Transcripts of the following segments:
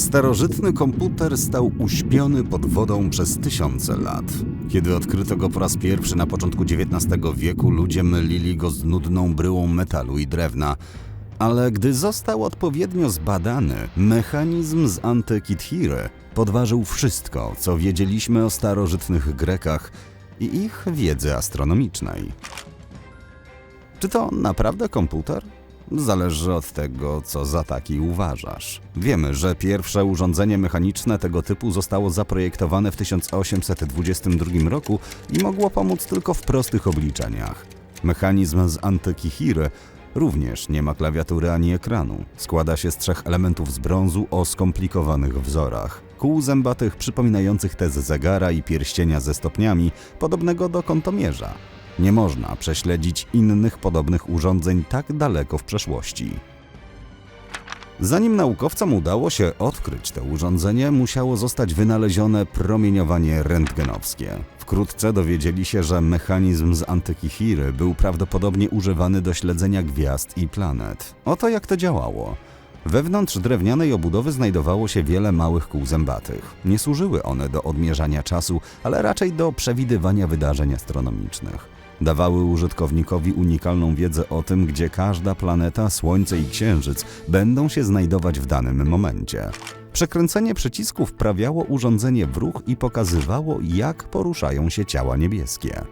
Starożytny komputer stał uśpiony pod wodą przez tysiące lat. Kiedy odkryto go po raz pierwszy na początku XIX wieku, ludzie mylili go z nudną bryłą metalu i drewna. Ale gdy został odpowiednio zbadany, mechanizm z Antykithiry podważył wszystko, co wiedzieliśmy o starożytnych Grekach i ich wiedzy astronomicznej. Czy to naprawdę komputer? Zależy od tego, co za taki uważasz. Wiemy, że pierwsze urządzenie mechaniczne tego typu zostało zaprojektowane w 1822 roku i mogło pomóc tylko w prostych obliczeniach. Mechanizm z Antykihiry również nie ma klawiatury ani ekranu. Składa się z trzech elementów z brązu o skomplikowanych wzorach. Kół zębatych przypominających te z zegara i pierścienia ze stopniami, podobnego do kątomierza. Nie można prześledzić innych podobnych urządzeń tak daleko w przeszłości. Zanim naukowcom udało się odkryć to urządzenie, musiało zostać wynalezione promieniowanie rentgenowskie. Wkrótce dowiedzieli się, że mechanizm z Antykihiry był prawdopodobnie używany do śledzenia gwiazd i planet. Oto jak to działało. Wewnątrz drewnianej obudowy znajdowało się wiele małych kół zębatych. Nie służyły one do odmierzania czasu, ale raczej do przewidywania wydarzeń astronomicznych. Dawały użytkownikowi unikalną wiedzę o tym, gdzie każda planeta, Słońce i Księżyc będą się znajdować w danym momencie. Przekręcenie przycisku wprawiało urządzenie w ruch i pokazywało, jak poruszają się ciała niebieskie.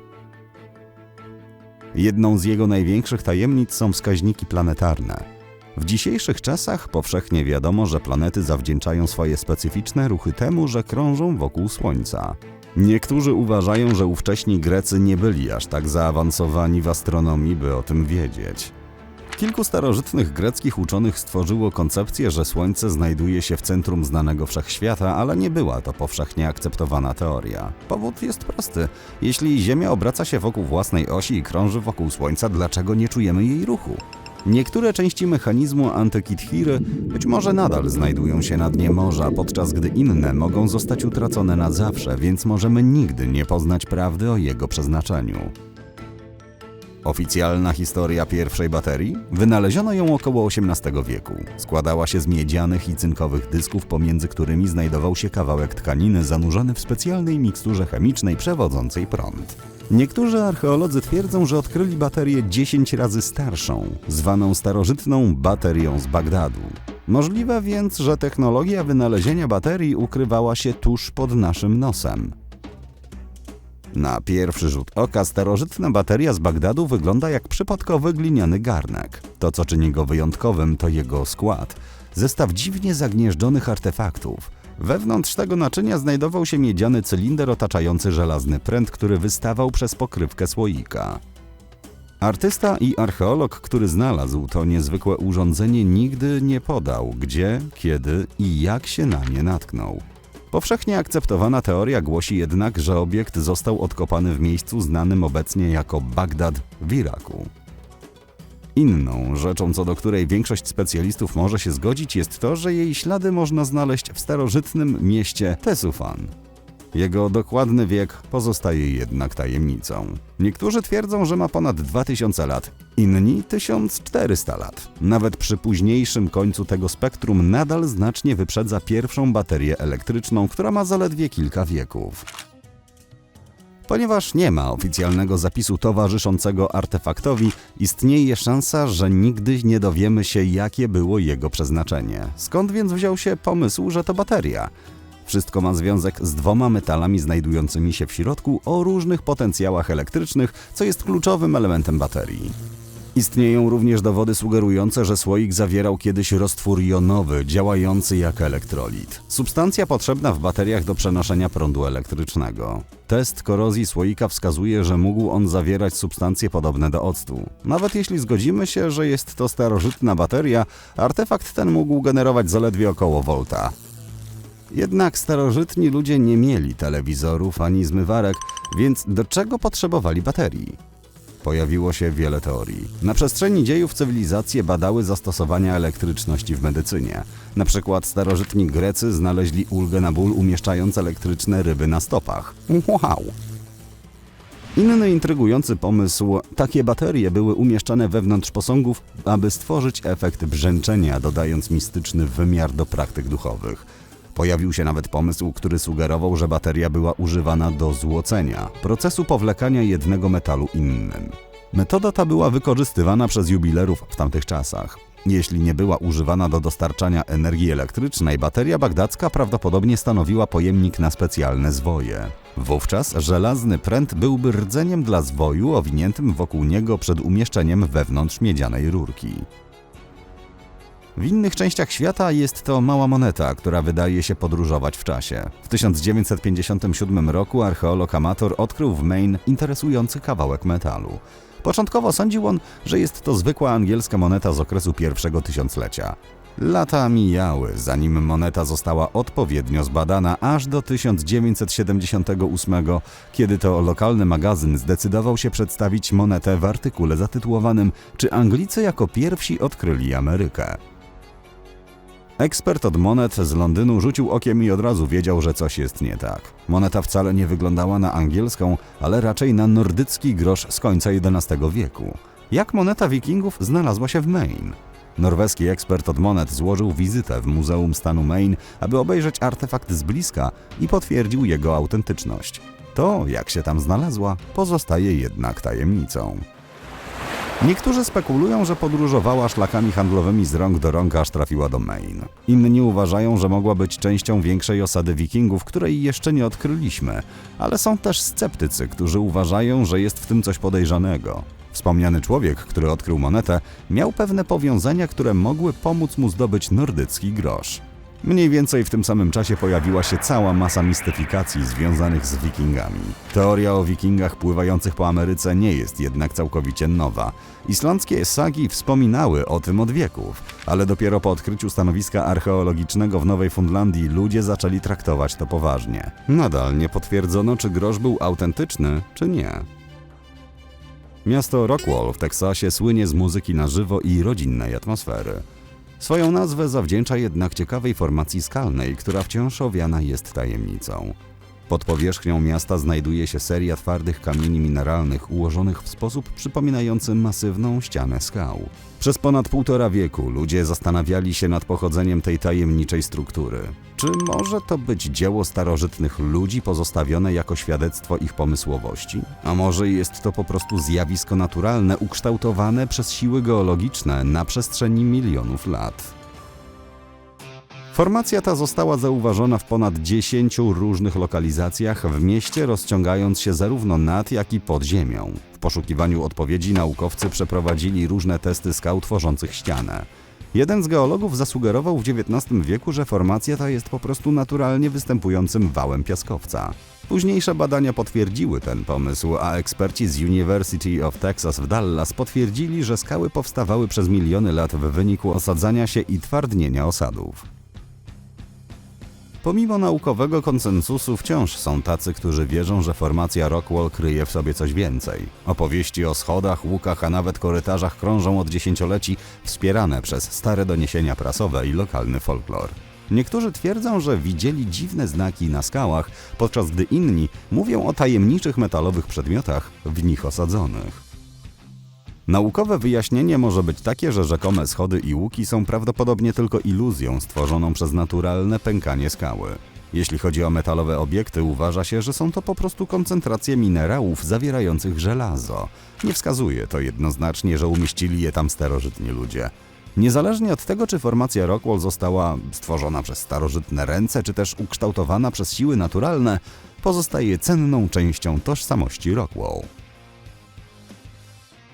Jedną z jego największych tajemnic są wskaźniki planetarne. W dzisiejszych czasach powszechnie wiadomo, że planety zawdzięczają swoje specyficzne ruchy temu, że krążą wokół Słońca. Niektórzy uważają, że ówcześni Grecy nie byli aż tak zaawansowani w astronomii, by o tym wiedzieć. Kilku starożytnych greckich uczonych stworzyło koncepcję, że Słońce znajduje się w centrum znanego wszechświata, ale nie była to powszechnie akceptowana teoria. Powód jest prosty. Jeśli Ziemia obraca się wokół własnej osi i krąży wokół Słońca, dlaczego nie czujemy jej ruchu? Niektóre części mechanizmu Antykithiry być może nadal znajdują się na dnie morza, podczas gdy inne mogą zostać utracone na zawsze, więc możemy nigdy nie poznać prawdy o jego przeznaczeniu. Oficjalna historia pierwszej baterii? Wynaleziono ją około XVIII wieku. Składała się z miedzianych i cynkowych dysków, pomiędzy którymi znajdował się kawałek tkaniny zanurzony w specjalnej miksturze chemicznej przewodzącej prąd. Niektórzy archeolodzy twierdzą, że odkryli baterię 10 razy starszą, zwaną starożytną baterią z Bagdadu. Możliwe więc, że technologia wynalezienia baterii ukrywała się tuż pod naszym nosem. Na pierwszy rzut oka starożytna bateria z Bagdadu wygląda jak przypadkowy gliniany garnek. To, co czyni go wyjątkowym, to jego skład. Zestaw dziwnie zagnieżdżonych artefaktów. Wewnątrz tego naczynia znajdował się miedziany cylinder otaczający żelazny pręt, który wystawał przez pokrywkę słoika. Artysta i archeolog, który znalazł to niezwykłe urządzenie, nigdy nie podał, gdzie, kiedy i jak się na nie natknął. Powszechnie akceptowana teoria głosi jednak, że obiekt został odkopany w miejscu znanym obecnie jako Bagdad w Iraku. Inną rzeczą, co do której większość specjalistów może się zgodzić, jest to, że jej ślady można znaleźć w starożytnym mieście Tesufan. Jego dokładny wiek pozostaje jednak tajemnicą. Niektórzy twierdzą, że ma ponad 2000 lat, inni 1400 lat. Nawet przy późniejszym końcu tego spektrum nadal znacznie wyprzedza pierwszą baterię elektryczną, która ma zaledwie kilka wieków. Ponieważ nie ma oficjalnego zapisu towarzyszącego artefaktowi, istnieje szansa, że nigdy nie dowiemy się, jakie było jego przeznaczenie. Skąd więc wziął się pomysł, że to bateria? Wszystko ma związek z dwoma metalami znajdującymi się w środku o różnych potencjałach elektrycznych, co jest kluczowym elementem baterii. Istnieją również dowody sugerujące, że słoik zawierał kiedyś roztwór jonowy, działający jak elektrolit. Substancja potrzebna w bateriach do przenoszenia prądu elektrycznego. Test korozji słoika wskazuje, że mógł on zawierać substancje podobne do octu. Nawet jeśli zgodzimy się, że jest to starożytna bateria, artefakt ten mógł generować zaledwie około volta. Jednak starożytni ludzie nie mieli telewizorów ani zmywarek, więc do czego potrzebowali baterii? Pojawiło się wiele teorii. Na przestrzeni dziejów cywilizacje badały zastosowania elektryczności w medycynie. Na przykład starożytni Grecy znaleźli ulgę na ból umieszczając elektryczne ryby na stopach. Wow! Inny intrygujący pomysł, takie baterie były umieszczane wewnątrz posągów, aby stworzyć efekt brzęczenia, dodając mistyczny wymiar do praktyk duchowych. Pojawił się nawet pomysł, który sugerował, że bateria była używana do złocenia, procesu powlekania jednego metalu innym. Metoda ta była wykorzystywana przez jubilerów w tamtych czasach. Jeśli nie była używana do dostarczania energii elektrycznej, bateria bagdacka prawdopodobnie stanowiła pojemnik na specjalne zwoje. Wówczas żelazny pręt byłby rdzeniem dla zwoju owiniętym wokół niego przed umieszczeniem wewnątrz miedzianej rurki. W innych częściach świata jest to mała moneta, która wydaje się podróżować w czasie. W 1957 roku archeolog amator odkrył w Maine interesujący kawałek metalu. Początkowo sądził on, że jest to zwykła angielska moneta z okresu pierwszego tysiąclecia. Lata mijały, zanim moneta została odpowiednio zbadana, aż do 1978, kiedy to lokalny magazyn zdecydował się przedstawić monetę w artykule zatytułowanym Czy Anglicy jako pierwsi odkryli Amerykę? Ekspert od monet z Londynu rzucił okiem i od razu wiedział, że coś jest nie tak. Moneta wcale nie wyglądała na angielską, ale raczej na nordycki grosz z końca XI wieku. Jak moneta wikingów znalazła się w Maine? Norweski ekspert od monet złożył wizytę w Muzeum Stanu Maine, aby obejrzeć artefakt z bliska i potwierdził jego autentyczność. To, jak się tam znalazła, pozostaje jednak tajemnicą. Niektórzy spekulują, że podróżowała szlakami handlowymi z rąk do rąk, aż trafiła do Maine. Inni uważają, że mogła być częścią większej osady wikingów, której jeszcze nie odkryliśmy, ale są też sceptycy, którzy uważają, że jest w tym coś podejrzanego. Wspomniany człowiek, który odkrył monetę, miał pewne powiązania, które mogły pomóc mu zdobyć nordycki grosz. Mniej więcej w tym samym czasie pojawiła się cała masa mistyfikacji związanych z wikingami. Teoria o wikingach pływających po Ameryce nie jest jednak całkowicie nowa. Islandzkie sagi wspominały o tym od wieków, ale dopiero po odkryciu stanowiska archeologicznego w Nowej Fundlandii ludzie zaczęli traktować to poważnie. Nadal nie potwierdzono, czy grosz był autentyczny, czy nie. Miasto Rockwall w Teksasie słynie z muzyki na żywo i rodzinnej atmosfery. Swoją nazwę zawdzięcza jednak ciekawej formacji skalnej, która wciąż owiana jest tajemnicą. Pod powierzchnią miasta znajduje się seria twardych kamieni mineralnych ułożonych w sposób przypominający masywną ścianę skał. Przez ponad półtora wieku ludzie zastanawiali się nad pochodzeniem tej tajemniczej struktury. Czy może to być dzieło starożytnych ludzi pozostawione jako świadectwo ich pomysłowości? A może jest to po prostu zjawisko naturalne ukształtowane przez siły geologiczne na przestrzeni milionów lat? Formacja ta została zauważona w ponad 10 różnych lokalizacjach w mieście, rozciągając się zarówno nad, jak i pod ziemią. W poszukiwaniu odpowiedzi naukowcy przeprowadzili różne testy skał tworzących ścianę. Jeden z geologów zasugerował w XIX wieku, że formacja ta jest po prostu naturalnie występującym wałem piaskowca. Późniejsze badania potwierdziły ten pomysł, a eksperci z University of Texas w Dallas potwierdzili, że skały powstawały przez miliony lat w wyniku osadzania się i twardnienia osadów. Pomimo naukowego konsensusu wciąż są tacy, którzy wierzą, że formacja Rockwall kryje w sobie coś więcej. Opowieści o schodach, łukach, a nawet korytarzach krążą od dziesięcioleci, wspierane przez stare doniesienia prasowe i lokalny folklor. Niektórzy twierdzą, że widzieli dziwne znaki na skałach, podczas gdy inni mówią o tajemniczych metalowych przedmiotach w nich osadzonych. Naukowe wyjaśnienie może być takie, że rzekome schody i łuki są prawdopodobnie tylko iluzją stworzoną przez naturalne pękanie skały. Jeśli chodzi o metalowe obiekty, uważa się, że są to po prostu koncentracje minerałów zawierających żelazo. Nie wskazuje to jednoznacznie, że umieścili je tam starożytni ludzie. Niezależnie od tego, czy formacja Rockwall została stworzona przez starożytne ręce, czy też ukształtowana przez siły naturalne, pozostaje cenną częścią tożsamości Rockwall.